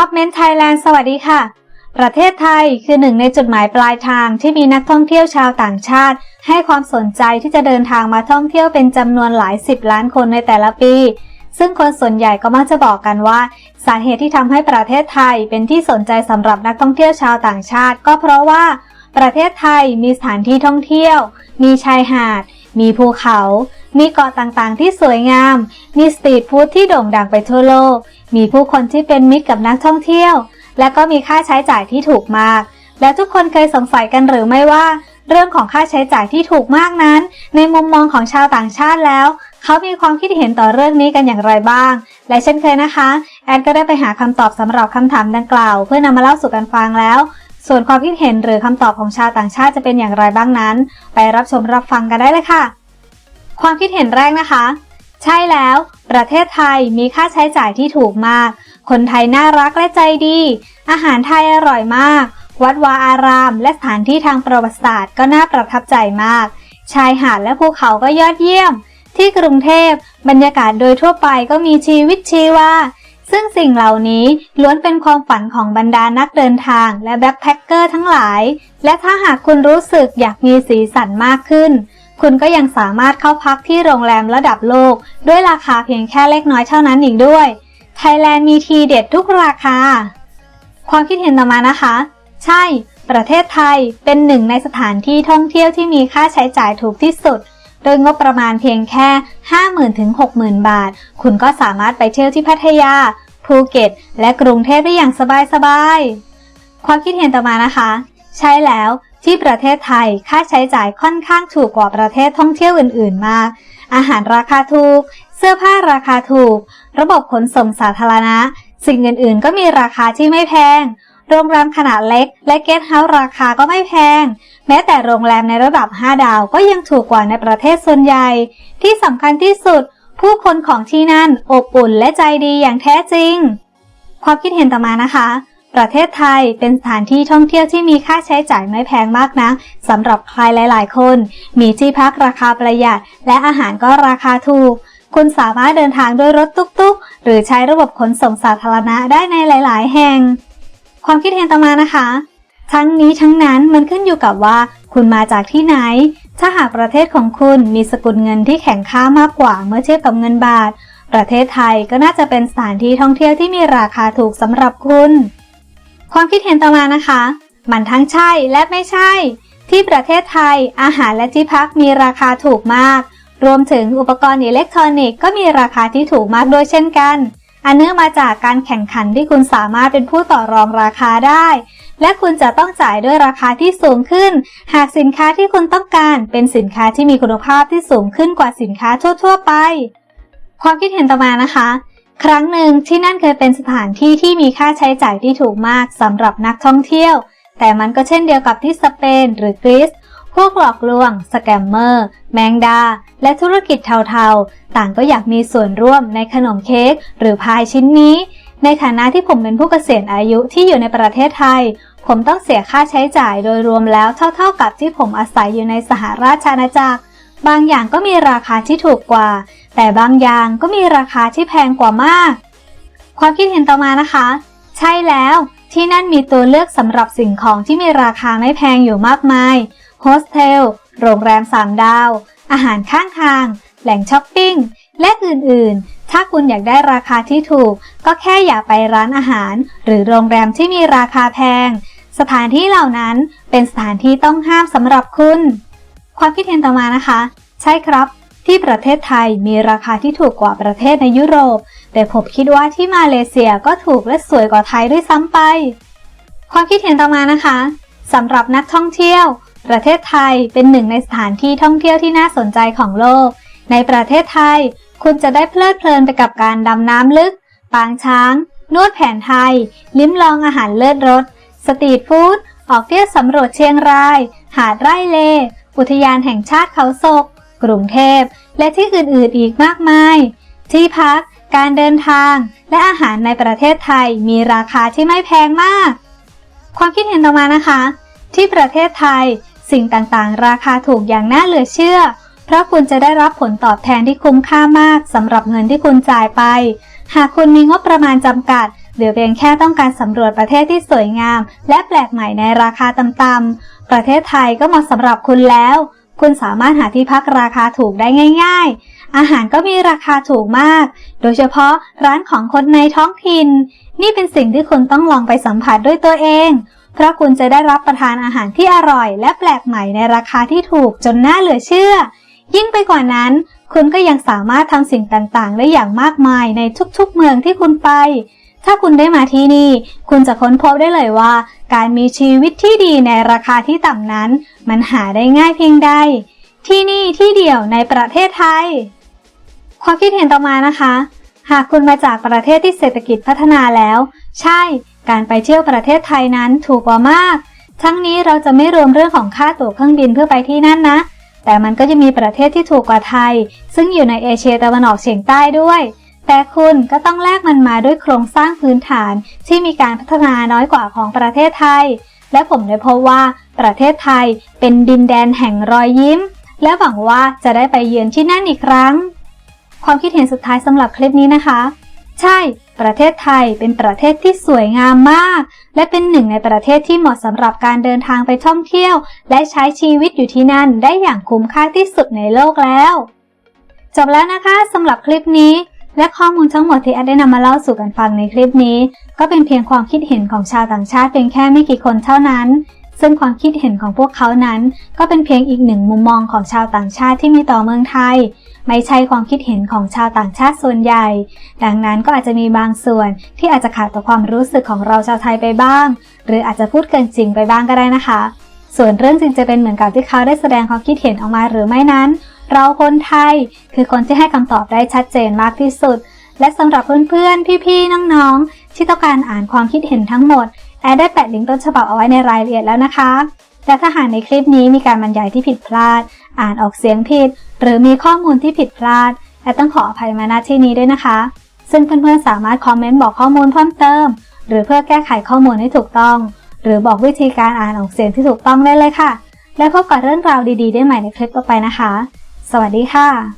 ท็อปเมนไทยแลนด์สวัสดีค่ะ ประเทศไทยคือหนึ่งในจุดหมายปลายทางที่มีนักท่องเที่ยวชาวต่างชาติ ให้ความสนใจที่จะเดินทางมาท่องเที่ยวเป็นจำนวนหลายสิบล้านคนในแต่ละปี ซึ่งคนส่วนใหญ่ก็มักจะบอกกันว่า สาเหตุที่ทำให้ประเทศไทยเป็นที่สนใจสำหรับนักท่องเที่ยวชาวต่างชาติ ก็เพราะว่า ประเทศไทยมีสถานที่ท่องเที่ยว มีชายหาด มีภูเขา มีเกาะต่างๆ ที่สวยงาม มีสตรีทฟู้ดที่โด่งดังไปทั่วโลก มีผู้คนที่เป็นมิตรกับนักท่องเที่ยว และก็มีค่าใช้จ่ายที่ถูกมาก และทุกคนเคยสงสัยกันหรือไม่ว่า เรื่องของค่าใช้จ่ายที่ถูกมากนั้น ในมุมมองของชาวต่างชาติแล้ว เขามีความคิดเห็นต่อเรื่องนี้กันอย่างไรบ้าง และเช่นเคยนะคะ แอนก็ได้ไปหาคำตอบสำหรับคำถามดังกล่าว เพื่อนำมาเล่าสู่กันฟังแล้วส่วนความคิดเห็นหรือคำตอบของชาวต่างชาติจะเป็นอย่างไรบ้างนั้น ไปรับชมรับฟังกันได้เลยค่ะ ความคิดเห็นแรกนะคะ ใช่แล้ว ประเทศไทยมีค่าใช้จ่ายที่ถูกมาก คนไทยน่ารักและใจดี อาหารไทยอร่อยมาก วัดวาอาราม และสถานที่ทางประวัติศาสตร์ก็น่าประทับใจมาก ชายหาดและภูเขาก็ยอดเยี่ยม ที่กรุงเทพบรรยากาศโดยทั่วไปก็มีชีวิตชีวาซึ่งสิ่งเหล่านี้ล้วนเป็นความฝันของบรรดานักเดินทางและแบ็คแพคเกอร์ทั้งหลาย และถ้าหากคุณรู้สึกอยากมีสีสันมากขึ้น คุณก็ยังสามารถเข้าพักที่โรงแรมระดับโลก ด้วยราคาเพียงแค่เล็กน้อยเท่านั้นอีกด้วย ไทยแลนด์มีทีเด็ดทุกราคา ความคิดเห็นต่อมานะคะ ใช่ ประเทศไทยเป็นหนึ่งในสถานที่ท่องเที่ยวที่มีค่าใช้จ่ายถูกที่สุด โดยงบประมาณเพียงแค่ 50,000ถึง60,000 บาท คุณก็สามารถไปเที่ยวที่พัทยา ภูเก็ต และกรุงเทพได้อย่างสบายๆ ความคิดเห็นต่อมานะคะ ใช่แล้ว ที่ประเทศไทยค่าใช้จ่ายค่อนข้างถูกกว่าประเทศท่องเที่ยวอื่นๆมาก อาหารราคาถูก เสื้อผ้าราคาถูก ระบบขนส่งสาธารณะ สิ่งอื่นๆ ก็มีราคาที่ไม่แพง โรงแรมขนาดเล็ก และเกสต์เฮาส์ราคาก็ไม่แพง แม้แต่โรงแรมในระดับ 5 ดาวก็ยังถูกกว่าในประเทศส่วนใหญ่ ที่สำคัญที่สุด ผู้คนของที่นั่นอบอุ่นและใจดีอย่างแท้จริง ความคิดเห็นต่อมานะคะ ประเทศไทยเป็นสถานที่ท่องเที่ยวที่มีค่าใช้จ่ายไม่แพงมากนะสำหรับใครหลาย ๆ คน มีที่พักราคาประหยัด และอาหารก็ราคาถูก คุณสามารถเดินทางด้วยรถตุ๊กๆ หรือใช้ระบบขนส่งสาธารณะได้ในหลาย ๆ แห่ง ความคิดเห็นต่อมานะคะ ทั้งนี้ทั้งนั้นมันขึ้นอยู่กับว่า คุณมาจากที่ไหน ถ้าหากประเทศของคุณมีสกุลเงินที่แข็งค่ามากกว่าเมื่อเทียบกับเงินบาท ประเทศไทยก็น่าจะเป็นสถานที่ท่องเที่ยวที่มีราคาถูกสำหรับคุณ ความคิดเห็นต่อมานะคะ มันทั้งใช่และไม่ใช่ ที่ประเทศไทย อาหารและที่พักมีราคาถูกมาก รวมถึงอุปกรณ์อิเล็กทรอนิกส์ก็มีราคาที่ถูกมากด้วยเช่นกัน อันเนื่องมาจากการแข่งขันที่คุณสามารถเป็นผู้ต่อรองราคาได้ และคุณจะต้องจ่ายด้วยราคาที่สูงขึ้น หากสินค้าที่คุณต้องการเป็นสินค้าที่มีคุณภาพที่สูงขึ้นกว่าสินค้าทั่ว ๆ ไป ความคิดเห็นต่อมานะคะ ครั้งหนึ่งที่นั่นเคยเป็นสถานที่ที่มีค่าใช้จ่ายที่ถูกมากสำหรับนักท่องเที่ยว แต่มันก็เช่นเดียวกับที่สเปนหรือกรีซพวกหลอกลวง สแกมเมอร์ แมงดา และธุรกิจเทาๆ ต่างก็อยากมีส่วนร่วมในขนมเค้กหรือพายชิ้นนี้ ในฐานะที่ผมเป็นผู้เกษียณอายุที่อยู่ในประเทศไทย ผมต้องเสียค่าใช้จ่ายโดยรวมแล้วเท่า ๆ กับที่ผมอาศัยอยู่ในสหราชอาณาจักร บางอย่างก็มีราคาที่ถูกกว่า แต่บางอย่างก็มีราคาที่แพงกว่ามาก ความคิดเห็นต่อมานะคะ ใช่แล้วที่นั่นมีตัวเลือกสำหรับสิ่งของที่มีราคาไม่แพงอยู่มากมายโฮสเทล โรงแรมสามดาว อาหารข้างทาง แหล่งช้อปปิ้ง และอื่นๆ ถ้าคุณอยากได้ราคาที่ถูก ก็แค่อย่าไปร้านอาหาร หรือโรงแรมที่มีราคาแพง สถานที่เหล่านั้นเป็นสถานที่ต้องห้ามสำหรับคุณ ความคิดเห็นต่อมานะคะ ใช่ครับ ที่ประเทศไทยมีราคาที่ถูกกว่าประเทศในยุโรป แต่ผมคิดว่าที่มาเลเซียก็ถูกและสวยกว่าไทยด้วยซ้ำไป ความคิดเห็นต่อมานะคะสำหรับนักท่องเที่ยว ประเทศไทยเป็นหนึ่งในสถานที่ท่องเที่ยวที่น่าสนใจของโลก ในประเทศไทย คุณจะได้เพลิดเพลินไปกับการดำน้ำลึก ปางช้าง นวดแผนไทย ลิ้มลองอาหารเลิศรส สตรีทฟู้ด ออกเที่ยวสำรวจเชียงราย หาดไร่เล อุทยานแห่งชาติเขาศก กรุงเทพ และที่อื่นๆอีกมากมาย ที่พัก การเดินทาง และอาหารในประเทศไทยมีราคาที่ไม่แพงมาก ความคิดเห็นต่อมานะคะ ที่ประเทศไทย สิ่งต่างๆ ราคาถูกอย่างน่าเหลือเชื่อ เพราะคุณจะได้รับผลตอบแทนที่คุ้มค่ามากสำหรับเงินที่คุณจ่ายไป หากคุณมีงบประมาณจำกัดหรือเพียงแค่ต้องการสำรวจประเทศที่สวยงาม และแปลกใหม่ในราคาต่ำๆ ประเทศไทยก็เหมาะสำหรับคุณแล้ว คุณสามารถหาที่พักราคาถูกได้ง่าย ๆ อาหารก็มีราคาถูกมาก โดยเฉพาะร้านของคนในท้องถิ่น นี่เป็นสิ่งที่คุณต้องลองไปสัมผัสด้วยตัวเอง เพราะคุณจะได้รับประทานอาหารที่อร่อย และแปลกใหม่ในราคาที่ถูกจนน่าเหลือเชื่อ ยิ่งไปกว่านั้น คุณก็ยังสามารถทำสิ่งต่างๆ ได้อย่างมากมายในทุกๆ เมืองที่คุณไป ถ้าคุณได้มาที่นี่ คุณจะค้นพบได้เลยว่า การมีชีวิตที่ดีในราคาที่ต่ำนั้น มันหาได้ง่ายเพียงใด ที่นี่ที่เดียวในประเทศไทย ความคิดเห็นต่อมานะคะ หากคุณมาจากประเทศที่เศรษฐกิจพัฒนาแล้ว ใช่ การไปเที่ยวประเทศไทยนั้นถูกกว่ามาก ทั้งนี้เราจะไม่รวมเรื่องของค่าตั๋วเครื่องบินเพื่อไปที่นั่นนะ แต่มันก็จะมีประเทศที่ถูกกว่าไทย ซึ่งอยู่ในเอเชียตะวันออกเฉียงใต้ด้วย แต่คุณก็ต้องแลกมันมาด้วยโครงสร้างพื้นฐานที่มีการพัฒนาน้อยกว่าของประเทศไทย และผมได้พบว่าประเทศไทยเป็นดินแดนแห่งรอยยิ้ม และหวังว่าจะได้ไปเยือนที่นั่นอีกครั้ง ความคิดเห็นสุดท้ายสำหรับคลิปนี้นะคะ ใช่ ประเทศไทยเป็นประเทศที่สวยงามมาก และเป็นหนึ่งในประเทศที่เหมาะสำหรับการเดินทางไปท่องเที่ยว และใช้ชีวิตอยู่ที่นั่นได้อย่างคุ้มค่าที่สุดในโลกแล้ว จบแล้วนะคะสำหรับคลิปนี้ และข้อมูลทั้งหมดที่แอดได้นำมาเล่าสู่กันฟังในคลิปนี้ ก็เป็นเพียงความคิดเห็นของชาวต่างชาติเพียงแค่ไม่กี่คนเท่านั้น ซึ่งความคิดเห็นของพวกเขานั้น ก็เป็นเพียงอีกหนึ่งมุมมองของชาวต่างชาติที่มีต่อเมืองไทย ไม่ใช่ความคิดเห็นของชาวต่างชาติส่วนใหญ่ ดังนั้นก็อาจจะมีบางส่วนที่อาจจะขาดต่อความรู้สึกของเราชาวไทยไปบ้าง หรืออาจจะพูดเกินจริงไปบ้างก็ได้นะคะ ส่วนเรื่องจริงจะเป็นเหมือนกับที่เขาได้แสดงความคิดเห็นออกมาหรือไม่นั้น เราคนไทยคือคนที่ให้คำตอบได้ชัดเจนมากที่สุด และสำหรับเพื่อนๆ พี่ๆ น้องๆ ที่ต้องการอ่านความคิดเห็นทั้งหมด แอดได้แปะลิงก์ต้นฉบับเอาไว้ในรายละเอียดแล้วนะคะ และถ้าหากในคลิปนี้มีการบรรยายที่ผิดพลาด อ่านออกเสียงผิด หรือมีข้อมูลที่ผิดพลาด แอดต้องขออภัยมาณที่นี้ด้วยนะคะ ซึ่งเพื่อนๆ สามารถคอมเมนต์บอกข้อมูลเพิ่มเติม หรือเพื่อแก้ไขข้อมูลให้ถูกต้อง หรือบอกวิธีการอ่านออกเสียงที่ถูกต้องได้เลยค่ะ และพบกับเรื่องราวดี ๆ ได้ใหม่ในคลิปต่อไปนะคะ สวัสดีค่ะ